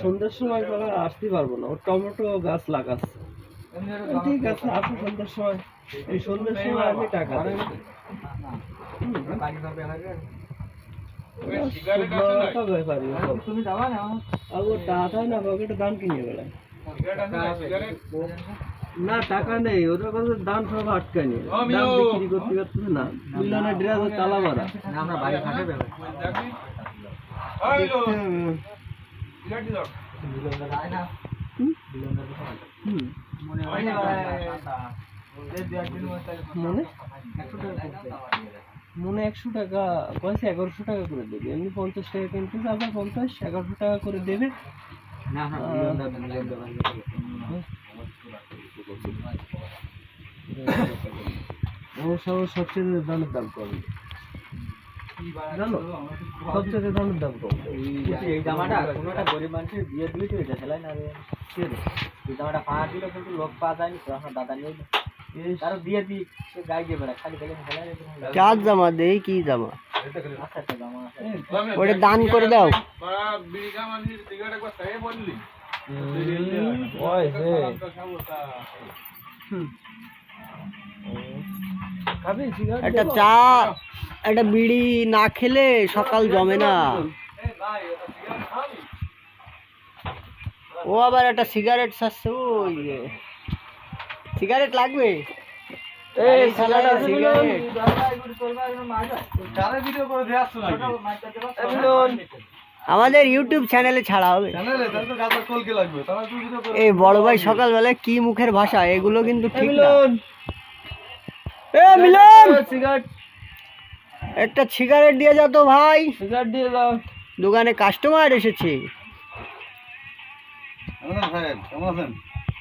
সন্ধ্যার সময় করে আসতে পারব না। ও টমেটো গাছ লাগাচ্ছে। ঠিক আছে আসো সন্ধ্যার সময়। এই সন্ধ্যার সময় আমি টাকা না টাকা না পকেটে দান কিনে বেড়ায় না টাকা নেই। ওদের কাছে দান সব আটকে নিয়ে ও, দান মিও। বিক্রি করতে পারতেছে না মিলনের ড্রেস তালা মারা। আমরা মনে হয় মনে একশো টাকা মনে পয়সা এগারোশো টাকা করে দেবে এমনি পঞ্চাশ টাকা কিনতে আবার পঞ্চাশ এগারোশো টাকা করে দেবে সব সবচেয়ে দামের দাম কম জানো সবচেয়ে দামের দাম কম। এই জামাটা কোনো একটা গরিব মানুষের বিয়ে দিলে তো এটা সেলাই না রে। এই জামাটা পাঁচ দিলে কিন্তু লোক পাওয়া যায়নি তো এখন দাদা নেই তারও দিয়ে দিই সে গাই দিয়ে বেড়া খালি খালি সেলাই রে চার জামা? দেই কি জামা? আচ্ছা আচ্ছা জামা আছে। ওটা দান করে দাও। ওই হে খাবি সিগারেট একটা চা একটা বিড়ি না খেলে সকাল জমে না। ও আবার একটা সিগারেট ছাড়ছে ওই সিগারেট লাগবে? এই এই সিগারেট আমাদের ইউটিউব চ্যানেলে ছাড়া হবে। এই বড় ভাই সকালবেলায় কি মুখের ভাষা এগুলো কিন্তু ঠিক না। এ মিলন! সিগারেট। একটা সিগারেট দিয়ে যা তো ভাই। সিগারেট দিয়ে দাও দোকানে কাস্টমার এসেছে। কেমন আছেন?